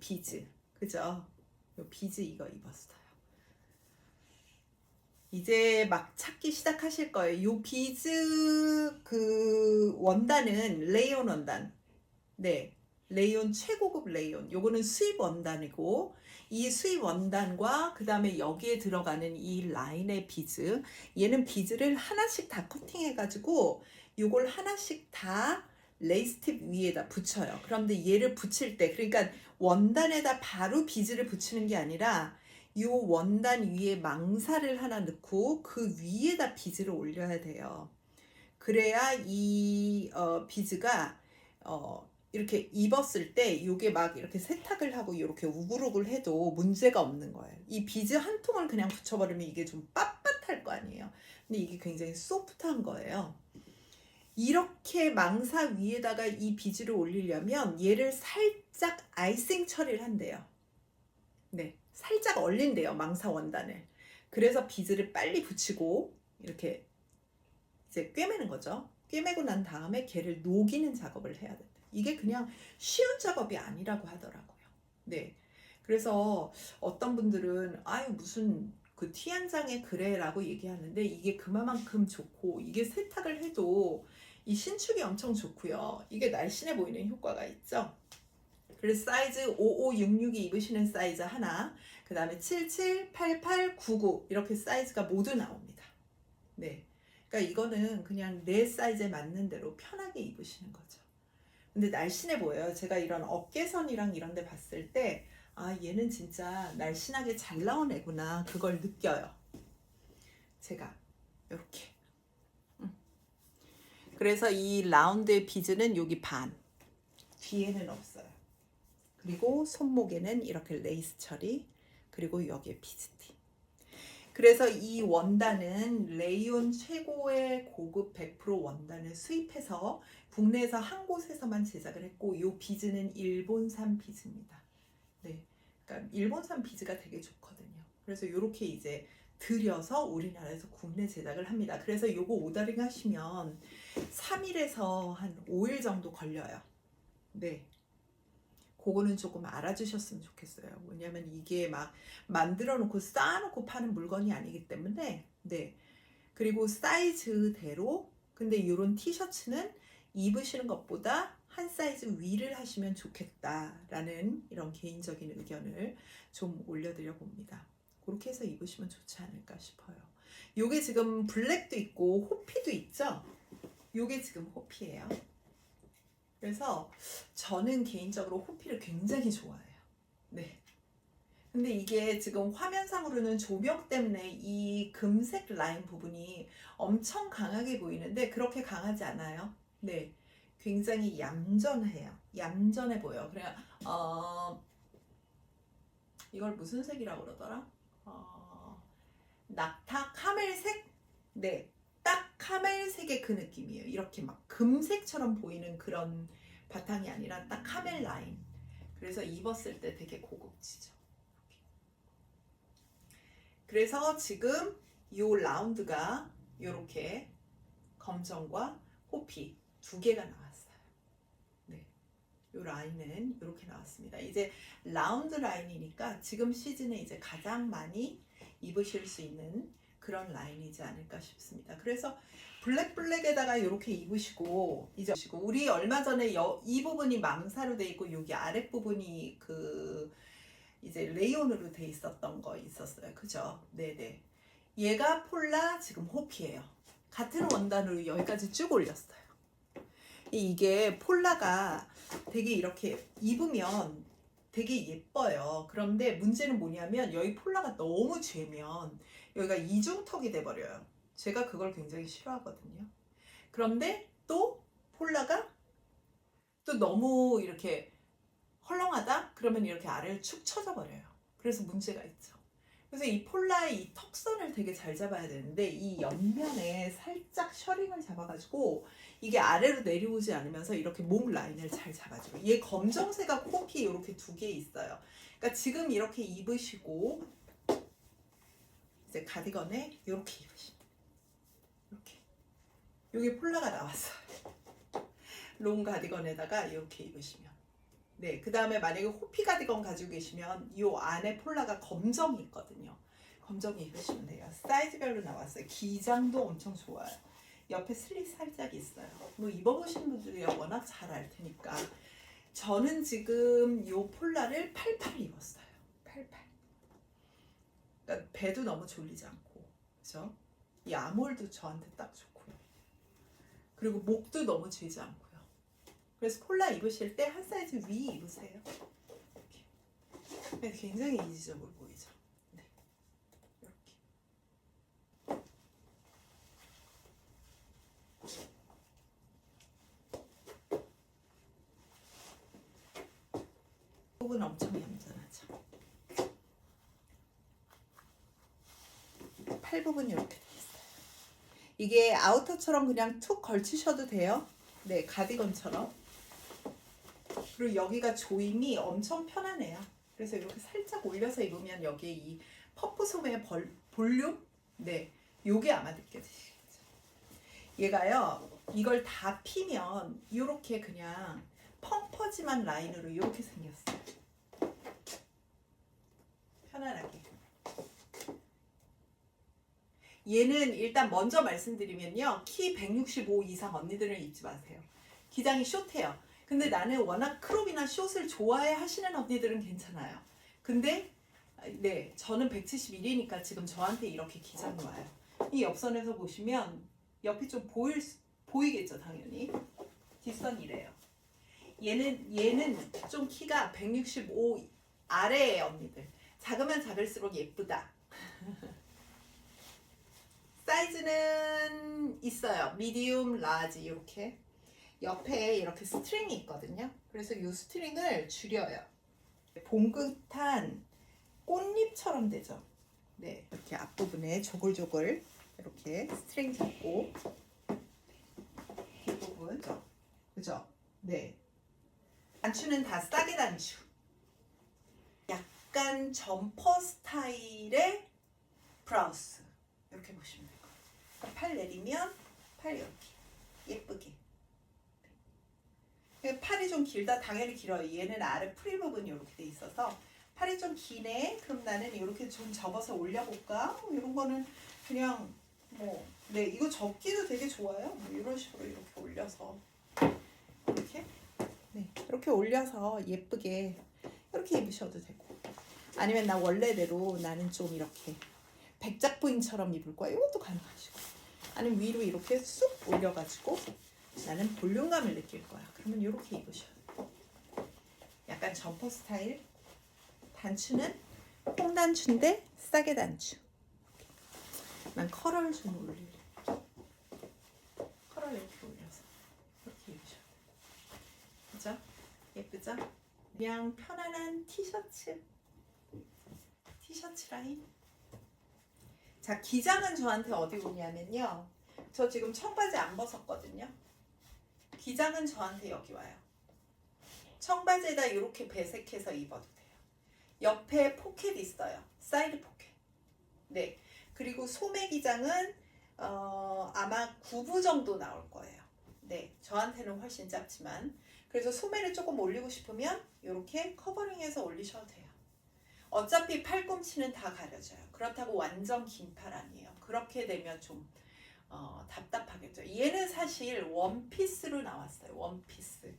비즈 그죠? 요 비즈 이거 입었어요. 이제 막 찾기 시작하실 거예요. 요 비즈 그 원단은 레이온 원단. 네. 레이온 최고급 레이온. 요거는 수입 원단이고 이 수입 원단과 그 다음에 여기에 들어가는 이 라인의 비즈 얘는 비즈를 하나씩 다 커팅해 가지고 요걸 하나씩 다 레이스 팁 위에다 붙여요. 그런데 얘를 붙일 때 그러니까 원단에다 바로 비즈를 붙이는 게 아니라 요 원단 위에 망사를 하나 넣고 그 위에다 비즈를 올려야 돼요. 그래야 이 어, 비즈가 어, 이렇게 입었을 때 요게 막 이렇게 세탁을 하고 이렇게 우글우글 해도 문제가 없는 거예요. 이 비즈 한 통을 그냥 붙여버리면 이게 좀 빳빳할 거 아니에요. 근데 이게 굉장히 소프트한 거예요. 이렇게 망사 위에다가 이 비즈를 올리려면 얘를 살짝 아이싱 처리를 한대요. 네, 살짝 얼린대요 망사 원단을. 그래서 비즈를 빨리 붙이고 이렇게 이제 꿰매는 거죠. 꿰매고 난 다음에 걔를 녹이는 작업을 해야 된다. 이게 그냥 쉬운 작업이 아니라고 하더라고요. 네. 그래서 어떤 분들은 아유 무슨 그 티 한 장에 그래라고 얘기하는데 이게 그만큼 좋고 이게 세탁을 해도 이 신축이 엄청 좋고요. 이게 날씬해 보이는 효과가 있죠. 그래서 사이즈 5566이 입으시는 사이즈 하나, 그 다음에 77, 88, 99 이렇게 사이즈가 모두 나옵니다. 네. 그러니까 이거는 그냥 내 사이즈에 맞는 대로 편하게 입으시는 거죠. 근데 날씬해 보여요. 제가 이런 어깨선이랑 이런 데 봤을 때, 아, 얘는 진짜 날씬하게 잘 나온 애구나. 그걸 느껴요. 제가, 이렇게. 음. 그래서 이 라운드의 비즈는 여기 반. 뒤에는 없어요. 그리고 손목에는 이렇게 레이스 처리. 그리고 여기에 비즈티. 그래서 이 원단은 레이온 최고의 고급 100% 원단을 수입해서 국내에서 한 곳에서만 제작을 했고 이 비즈는 일본산 비즈입니다. 네, 그러니까 일본산 비즈가 되게 좋거든요. 그래서 이렇게 이제 들여서 우리나라에서 국내 제작을 합니다. 그래서 요거 오더링 하시면 3일에서 한 5일 정도 걸려요. 네. 그거는 조금 알아주셨으면 좋겠어요. 왜냐면 이게 막 만들어 놓고 쌓아놓고 파는 물건이 아니기 때문에 네. 그리고 사이즈대로 근데 이런 티셔츠는 입으시는 것보다 한 사이즈 위를 하시면 좋겠다라는 이런 개인적인 의견을 좀 올려드려 봅니다. 그렇게 해서 입으시면 좋지 않을까 싶어요. 요게 지금 블랙도 있고 호피도 있죠? 요게 지금 호피예요. 그래서 저는 개인적으로 호피를 굉장히 좋아해요. 네. 근데 이게 지금 화면상으로는 조명 때문에 이 금색 라인 부분이 엄청 강하게 보이는데 그렇게 강하지 않아요. 네. 굉장히 얌전해요. 얌전해 보여. 그래, 어, 이걸 무슨 색이라고 그러더라? 어, 낙타 카멜색? 네. 딱 카멜색의 그 느낌이에요. 이렇게 막 금색처럼 보이는 그런 바탕이 아니라 딱 카멜 라인. 그래서 입었을 때 되게 고급지죠. 그래서 지금 이 라운드가 이렇게 검정과 호피 두 개가 나왔어요. 네. 이 라인은 이렇게 나왔습니다. 이제 라운드 라인이니까 지금 시즌에 이제 가장 많이 입으실 수 있는 그런 라인이지 않을까 싶습니다. 그래서 블랙 블랙에다가 이렇게 입으시고 이제 우리 얼마 전에 여, 이 부분이 망사로 돼 있고 여기 아랫 부분이 그 이제 레이온으로 돼 있었던 거 있었어요. 그죠? 네네. 얘가 폴라 지금 호피예요. 같은 원단으로 여기까지 쭉 올렸어요. 이게 폴라가 되게 이렇게 입으면 되게 예뻐요. 그런데 문제는 뭐냐면 여기 폴라가 너무 죄면 여기가 이중턱이 돼버려요. 제가 그걸 굉장히 싫어하거든요. 그런데 또 폴라가 또 너무 이렇게 헐렁하다? 그러면 이렇게 아래를 축 처져 버려요. 그래서 문제가 있죠. 그래서 이 폴라의 이 턱선을 되게 잘 잡아야 되는데 이 옆면에 살짝 셔링을 잡아가지고 이게 아래로 내려오지 않으면서 이렇게 목 라인을 잘 잡아줘요. 얘 검정색과 코피 이렇게 두 개 있어요. 그러니까 지금 이렇게 입으시고 이제 가디건에 이렇게 입으시면 이렇게 여기 폴라가 나왔어요. 롱 가디건에다가 이렇게 입으시면 네, 그 다음에 만약에 호피 가디건 가지고 계시면 이 안에 폴라가 검정이 있거든요. 검정이 입으시면 돼요. 사이즈별로 나왔어요. 기장도 엄청 좋아요. 옆에 슬릿 살짝 있어요. 뭐 입어보신 분들이 워낙 잘 알 테니까. 저는 지금 이 폴라를 88 입었어요. 88. 그러니까 배도 너무 졸리지 않고, 그죠? 이 아몰도 저한테 딱 좋고요. 그리고 목도 너무 쥐지 않고요. 그래서 폴라 입으실 때 한 사이즈 위 입으세요. 이렇게. 네, 굉장히 이지적으로 보이죠. 네. 이렇게. 부분 엄청 얌전하죠. 팔 부분 이렇게 돼 있어요. 이게 아우터처럼 그냥 툭 걸치셔도 돼요. 네, 가디건처럼. 그리고 여기가 조임이 엄청 편하네요. 그래서 이렇게 살짝 올려서 입으면 여기에 이 퍼프 소매의 벌, 볼륨? 네, 요게 아마 느껴지시겠죠. 얘가요, 이걸 다 피면 이렇게 그냥 펑퍼짐한 라인으로 이렇게 생겼어요. 편안하게. 얘는 일단 먼저 말씀드리면요. 키 165 이상 언니들은 입지 마세요. 기장이 숏해요. 근데 나는 워낙 크롭이나 숏을 좋아해 하시는 언니들은 괜찮아요. 근데 네, 저는 171이니까 지금 저한테 이렇게 기장이 와요. 이 옆선에서 보시면 옆이 좀 보일 수- 보이겠죠, 당연히. 뒷선 이래요. 얘는 얘는 좀 키가 165 아래의 언니들. 작으면 작을수록 예쁘다. 사이즈는 있어요. 미디움, 라지 이렇게. 옆에 이렇게 스트링이 있거든요. 그래서 이 스트링을 줄여요. 봉긋한 꽃잎처럼 되죠. 네, 이렇게 앞부분에 조글조글 이렇게 스트링 잡고 뒷부분, 그죠? 네. 단추는 다 싸게 단추. 약간 점퍼 스타일의 브라우스 이렇게 보시면 될 거예요. 그러니까 팔 내리면 팔 이렇게 예쁘게. 네. 팔이 좀 길다 당연히 길어요. 얘는 아래 프릴 부분이 이렇게 돼 있어서 팔이 좀 기네. 그럼 나는 이렇게 좀 접어서 올려볼까? 뭐 이런 거는 그냥 뭐 네 이거 접기도 되게 좋아요. 뭐 이런 식으로 이렇게 올려서 이렇게 네 이렇게 올려서 예쁘게 이렇게 입으셔도 되고 아니면 나 원래대로 나는 좀 이렇게 백작부인처럼 입을 거야. 이것도 가능하시고 아니면 위로 이렇게 쑥 올려가지고 나는 볼륨감을 느낄 거야. 그러면 이렇게 입으셔도 돼. 약간 점퍼 스타일. 단추는 콩단추인데 싸게 단추. 난 컬을 좀 올릴래. 컬을 이렇게 올려서 이렇게 입으셔도 돼. 그죠? 예쁘죠? 그냥 편안한 티셔츠. 티셔츠 라인. 자, 기장은 저한테 어디 오냐면요. 저 지금 청바지 안 벗었거든요. 기장은 저한테 여기 와요. 청바지에다 이렇게 배색해서 입어도 돼요. 옆에 포켓 있어요. 사이드 포켓. 네. 그리고 소매 기장은 어, 아마 9부 정도 나올 거예요. 네. 저한테는 훨씬 짧지만. 그래서 소매를 조금 올리고 싶으면 이렇게 커버링해서 올리셔도 돼요. 어차피 팔꿈치는 다 가려져요. 그렇다고 완전 긴 팔 아니에요. 그렇게 되면 좀 어, 답답하겠죠. 얘는 사실 원피스로 나왔어요. 원피스.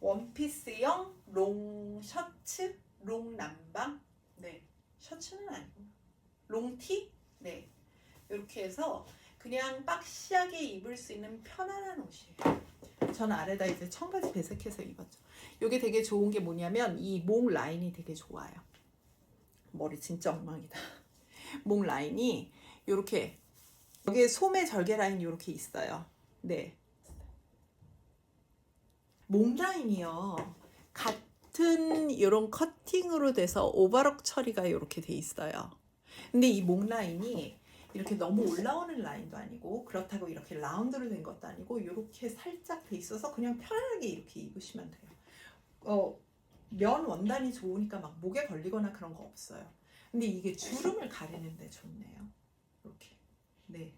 원피스형 롱 셔츠, 롱 남방. 네. 셔츠는 아니고. 롱티? 네. 이렇게 해서 그냥 박시하게 입을 수 있는 편안한 옷이에요. 전 아래다 이제 청바지 배색해서 입었죠. 이게 되게 좋은 게 뭐냐면 이 목 라인이 되게 좋아요. 머리 진짜 엉망이다. 목 라인이 이렇게 여기에 소매 절개 라인이 이렇게 있어요. 네. 목 라인이요. 같은 이런 커팅으로 돼서 오버럭 처리가 이렇게 돼 있어요. 근데 이 목 라인이 이렇게 너무 올라오는 라인도 아니고 그렇다고 이렇게 라운드로 된 것도 아니고 이렇게 살짝 돼 있어서 그냥 편안하게 이렇게 입으시면 돼요. 어, 면 원단이 좋으니까 막 목에 걸리거나 그런 거 없어요. 근데 이게 주름을 가리는데 좋네요. 이렇게. 네.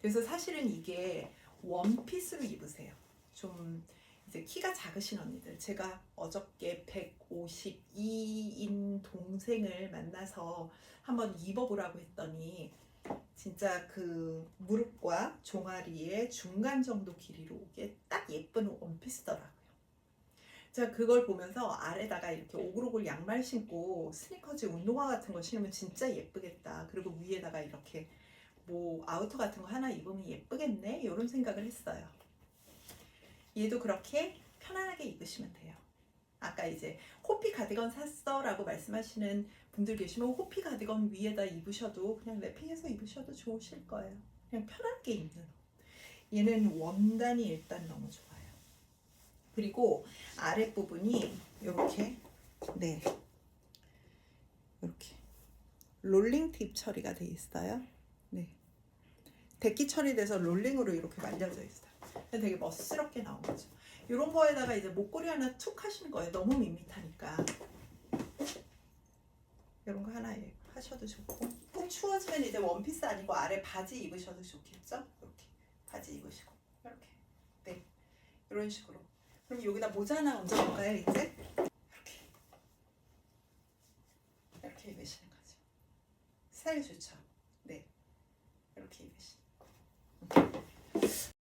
그래서 사실은 이게 원피스로 입으세요. 좀 이제 키가 작으신 언니들 제가 어저께 152인 동생을 만나서 한번 입어보라고 했더니 진짜 그 무릎과 종아리의 중간 정도 길이로 오게 딱 예쁜 원피스더라고요. 제가 그걸 보면서 아래다가 이렇게 오글오글 양말 신고 스니커즈 운동화 같은 거 신으면 진짜 예쁘겠다. 그리고 위에다가 이렇게 뭐 아우터 같은 거 하나 입으면 예쁘겠네. 이런 생각을 했어요. 얘도 그렇게 편안하게 입으시면 돼요. 아까 이제 호피 가디건 샀어 라고 말씀하시는 분들 계시면 호피 가디건 위에다 입으셔도 그냥 랩핑해서 입으셔도 좋으실 거예요. 그냥 편하게 입는 옷. 얘는 원단이 일단 너무 좋아요. 그리고 아랫부분이 이렇게 네 이렇게 롤링 팁 처리가 돼 있어요. 네 데끼 처리돼서 롤링으로 이렇게 말려져 있어요. 되게 멋스럽게 나온 거죠. 이런 거에다가 이제 목걸이 하나 툭 하시는 거예요. 너무 밋밋하니까. 이런 거 하나 하셔도 좋고. 꼭 추워지면 이제 원피스 아니고 아래 바지 입으셔도 좋겠죠? 이렇게 바지 입으시고 이렇게 네 이런 식으로. 그럼 여기다 모자 하나 얹어볼까요 이제? 이렇게 이렇게 입으시는 거죠. 스타일 좋죠. 이렇게 입으시